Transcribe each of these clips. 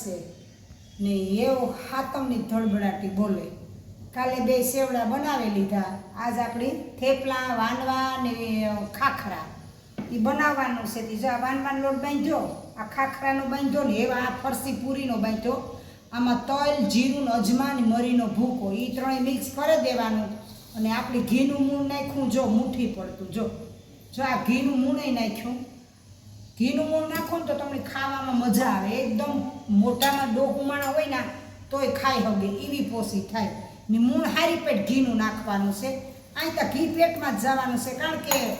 છે ને એવો હાતમની ધડબડાટી બોલે. કાલે બે સેવડા બનાવી લીધા. આજ આપણી થેપલા વાનવા ને ખાખરા. એ બનાવવાનું છે. તે જો આ વાનવાનો લોટ બાંધ્યો, આ ખાખરાનો બાંધ્યો ને એવા આ ફરસી પૂરીનો બાંધ્યો. આમાં તલ, જીરું, અજમાન, મરીનો ભૂકો એ ત્રણેય મિક્સ કરી દેવાનું. અને આપણે ઘીનું મૂળ નાખ્યું, જો, મુઠ્ઠી પડતું. જો જો આ ઘીનું મૂળે નાખ્યું. ઘીનું મૂળ નાખો ને તો તમને ખાવામાં મજા આવે. એકદમ મોટામાં ડોકુમાણા હોય ને, તોય ખાઈ હગે. એવી પોસી થાય. ને મૂળ હારી પેટ ઘીનું નાખવાનું છે. અહીં તો ઘી પેટમાં જ જવાનું છે. કારણ કે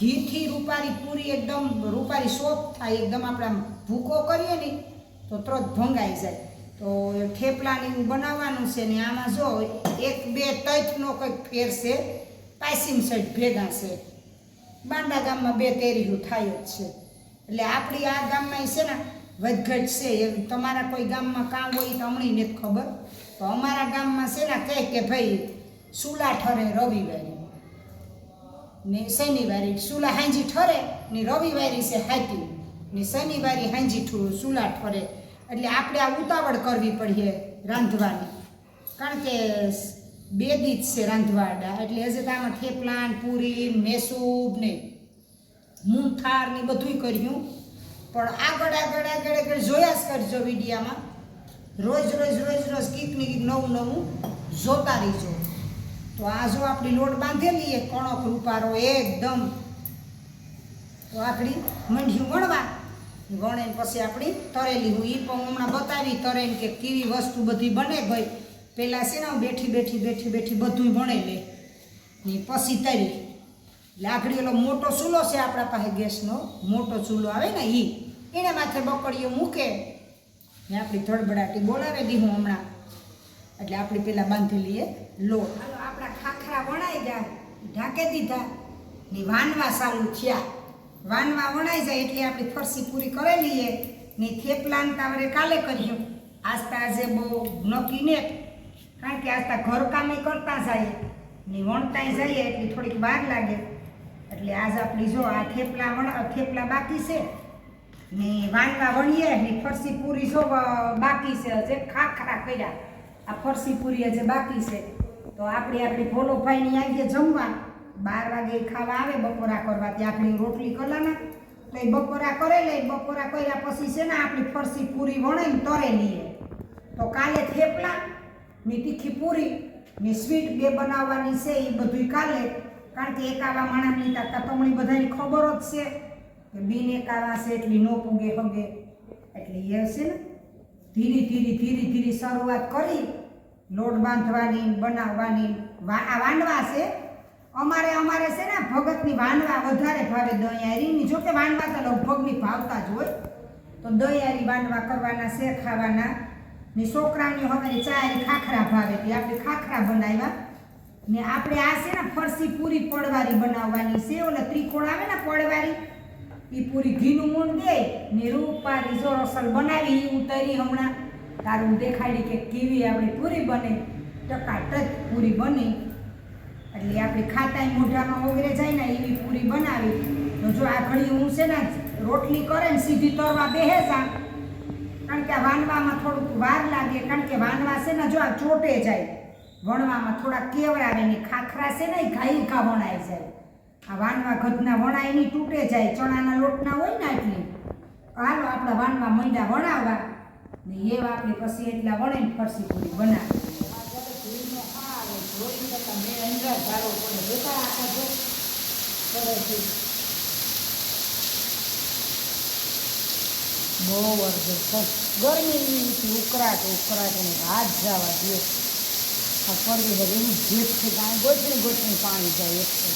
ઘીથી રૂપારી પૂરી એકદમ રૂપારી સોફ્ટ થાય, એકદમ આપણે ભૂકો કરીએ ને, તો તરત ભંગાઈ જાય. તો થેપલાને બનાવવાનું છે ને આમાં જો એક બે તજનો કંઈક ફેર છે. પાસીમ સાઈડ ભેગા છે. બાંડા ગામમાં બે તેરીયું થાય જ છે. એટલે આપણી આ ગામમાં છે ને વધઘટ છે એ તમારા કોઈ ગામમાં કામ હોય તો હમણાં નથી ખબર. તો અમારા ગામમાં છે ને કહે કે ભાઈ સુલા ઠરે રવિવારે. ને શનિવારે સુલા હાંજી ઠરે ને રવિવારે છે હાથી. ને શનિવારે હાંજી ઠું સુલા ઠરે. એટલે આપણે આ ઉતાવળ કરવી પડીએ રાંધવાની. કારણ કે બે જ છે રાંધવાડા. એટલે હજે તો આમાં થેપલાન, પૂરી, મેસૂબ ને મૂંગથાર ને બધુંય કર્યું. પણ આગળ આગળ આગળ આગળ જોયા જ કરજો વિડીયામાં. રોજ રોજ રોજ રોજ કીક ને નવું નવું જોતા રહીજો. તો આ જો આપણી લોટ બાંધેલી એ કણક રૂપારો એકદમ. તો આપણી મંડ્યું વણવા. વણે પછી આપણી તરેલી હું એ પણ હમણાં બતાવી તરે કે કેવી વસ્તુ બધી બને ગઈ પહેલાં છે ને બેઠી બેઠી બેઠી બેઠી બધું વણે લે. ને પછી તરી. લાકડી ઓલો મોટો ચૂલો છે આપણા પાસે ગેસનો. મોટો ચૂલો આવે ને એ એને માથે બકડીઓ મૂકે. ને આપણી ધડબડાટી બોલાવે દી હું હમણાં. એટલે આપણી પેલા બાંધેલી એ લોટ. આપણા ખાખરા વણાઈ ગયા. ઢાંકી દીધા. ને વાનવા ચાલુ થયા. વાનવા વણાઈ જાય એટલે આપણી ફરસી પૂરી કરેલી એ. ને થેપલા તાવરે કાલે કર્યું. આસ્તા આજે બહુ નક્કી ને. કારણ કે આસ્તા ઘરકામે કરતા જાય. ને વણતા જઈએ એટલે થોડીક વાર લાગે. એટલે આજ આપણી જો આ થેપલા વણ થેપલા બાકી છે. ને વાનવા વણીએ, ને ફરસી પૂરી જો બાકી છે. હજે ખાખરા કર્યા. આ ફરસી પૂરી હજે બાકી છે. તો આપણે આપણી ભોલોભાઈની આવીએ જમવા. બાર વાગે ખાવા આવે, બપોરા કરવા. ત્યાં આપણી રોટલી કરવાના. તો એ બપોરા કરે લે બપોરા કર્યા પછી છે ને આપણી ફરસી પૂરી વણાઈને તરે લઈએ. તો કાલે થેપલા, ની તીખી પૂરી, ને સ્વીટ બે બનાવવાની છે એ બધું કાલે. કારણ કે એકાવા માણસની તાતા તમણી બધાની ખબર જ છે કે બિન એકાવા છે એટલી નો પૂગે, હગે. એટલે એ છે ને, ધીરે ધીરે ધીરે ધીરે શરૂઆત કરી, લોટ બાંધવાની, બનાવવાની આ વાંડવા છે. અમારે અમારે છે ને, ભગતની વાંડવા વધારે ભાવે દયારીની જો કે વાંડવા તો લગભગની ભાવતા જ હોય. તો દયારી વાંડવા કરવાના છે, ખાવાના. ને છોકરાની હવે ચારી ખાખરા ભાવે. તે આપણે ખાખરા બનાવ્યા. ને આપણે આ છે ને ફરસી પૂરી પડવારી બનાવવાની છે. ઓલે ત્રિકોણ આવે ને પડવારી એ પૂરી ઘીનું મૂળ દે ને રૂપારી જો રસલ બનાવી એ ઉતરી હમણાં. તારું દેખાડી કે કેવી આપણી પૂરી બને. ટકાટક પૂરી બની. એટલે આપણે ખાતા મોઢામાં ઓગરે જાય ને એવી પૂરી બનાવી. તો જો આ ઘડી હું છે ને રોટલી કરે ને સીધી તરવા બેહે સા કારણ કે આ વાનવામાં થોડુંક વાર લાગે. કારણ કે વાનવા છે ને જો આ ચોટે જાય. વણવામાં થોડા કેવડાવે ને ખાખરા છે ને ઘાઈ ઘા વણાઈ જાય. આ વાનવા ઘટના વણાય નહીં, તૂટે જાય. ચણાના લોટના હોય ને એટલી હાલો, આપણા વાનવા મંડા વણાવવા ને એવા આપણે પછી એટલા વણે ને ફરસી પૂરી બનાવી. બહુ જબરજસ્ત ગરમીની ઉકળાટ ઉકળાટ ને હાથ જવા દે ફરવી જાય એવું જેટ છે કાંઈ ગોઠવીને પાણી જાય એક છે.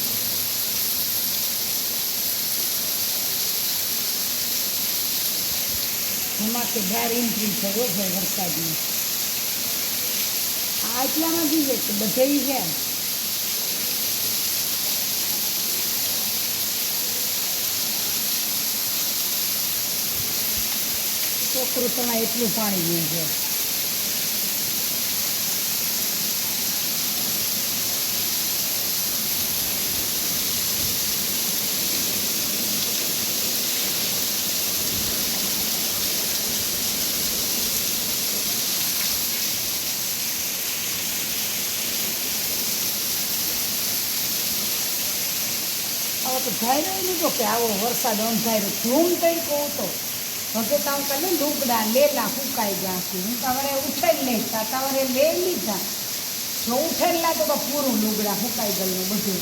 એમાં તો બાર એન્ટ્રી થયો છે વરસાદની. આ એટલામાં જોઈએ છે, બધે છે. છોકરું તમારે એટલું પાણી જોઈએ છે. ધાર્યો લીધો કે આવો વરસાદ અંધાર્યો, ધૂમ થઈ કહું તો હવે તો હું કહે લુગડા લેલા ફૂંકાઈ ગયા છે. હું તમારે ઉઠેલ લઈશ તમારે લઈ લીધા. જો ઉઠેલા તો પૂરું લુગડા ફૂંકાઈ ગયું બધું.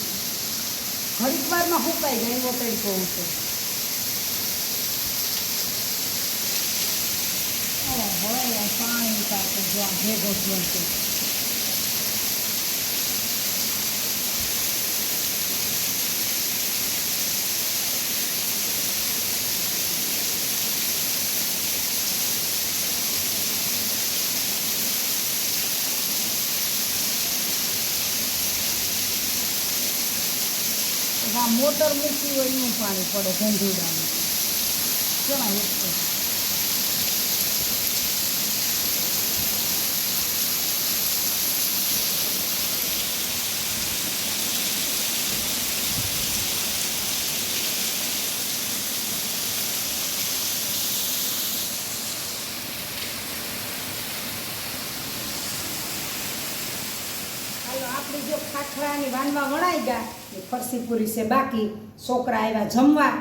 ઘડીક વારમાં ફૂંકાઈ ગયું, એવો તરીકો હતો. હવે પાણી કાપે જો આ ભેગો થયો આ મોટર મૂકી હોય એનું પાણી પડે ગંધુડાનું. કેવા એક આપણી જો ખાખરાની વાનમાં વણાઈ ગયા. ફરસી પૂરી છે બાકી. છોકરા આવ્યા જમવા.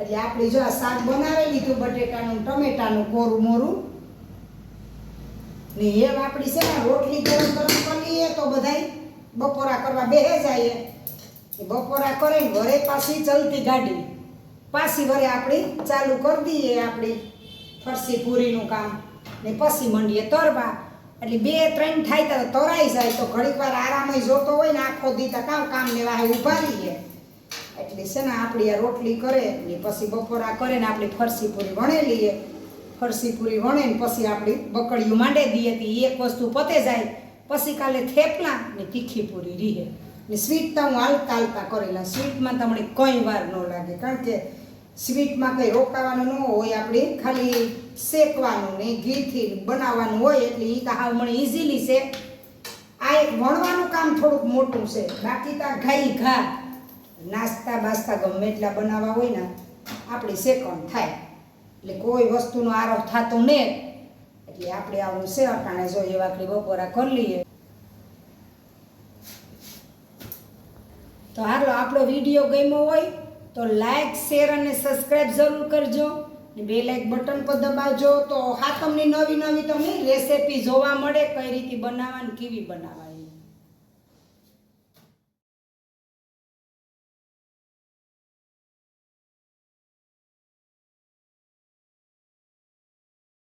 એટલે આપણે જો આ શાક બનાવી લીધું બટેટાનું, ટમેટાનું કોરું મોરું. ને એમ આપણી છે ને રોટલી ગરમ ગરમ કરી લઈએ તો બધાય બપોરા કરવા બેહે જાય એ બપોરા કરે વરે પાછી ચલતી ગાડી. પાછી વરે આપણી ચાલુ કરી દઈએ આપણી ફરસી પૂરીનું કામ. ને પછી મંડીએ તરવા. એટલે બે, ત્રણ થાય તો તરાઈ જાય. તો ઘડીક વાર આરામ જોતો હોય ને આખો દીતા કામ કામ વાહે ઊભા રહીએ. એટલે છે ને આપણી આ રોટલી કરે ને પછી બપોરા કરે ને આપણી ફરસી પૂરી વણે લઈએ. ફરસી પૂરી વણે ને પછી આપણી બકડીયું માંડે દઈએ તો એક વસ્તુ પતે જાય. પછી કાલે થેપલા ને તીખી પૂરી રીહે. ને સ્વીટ તો હું હાલતા હાલતા કરેલા. સ્વીટમાં તમને કંઈ વાર ન લાગે. કારણ કે સ્વીટમાં કંઈ રોકાવાનું ન હોય. આપણે ખાલી શેકવાનું ને ઘીથી બનાવવાનું હોય એટલે એ હાવ મને ઇઝીલી છે. આ એક વણવાનું કામ થોડુંક મોટું છે. બાકી તો ઘાઈ ઘા. નાસ્તા બાસ્તા ગમે એટલા બનાવવા હોય ને, આપણી શેકણ થાય. એટલે કોઈ વસ્તુનો આરોપ થતો ને, એટલે આપણે આવું છે અટાણે જોઈએ આપણે બપોરા કરી લઈએ. તો હાલો, આપણો વીડિયો ગમ્યો હોય તો લાઈક, શેર અને સબસ્ક્રાઈબ જરૂર કરજો. બે લાઈક બટન પર દબાવજો તો હા તમને નવી નવી તમને રેસીપી જોવા મળે કઈ રીતે બનાવવાની, કેવી બનાવવાની.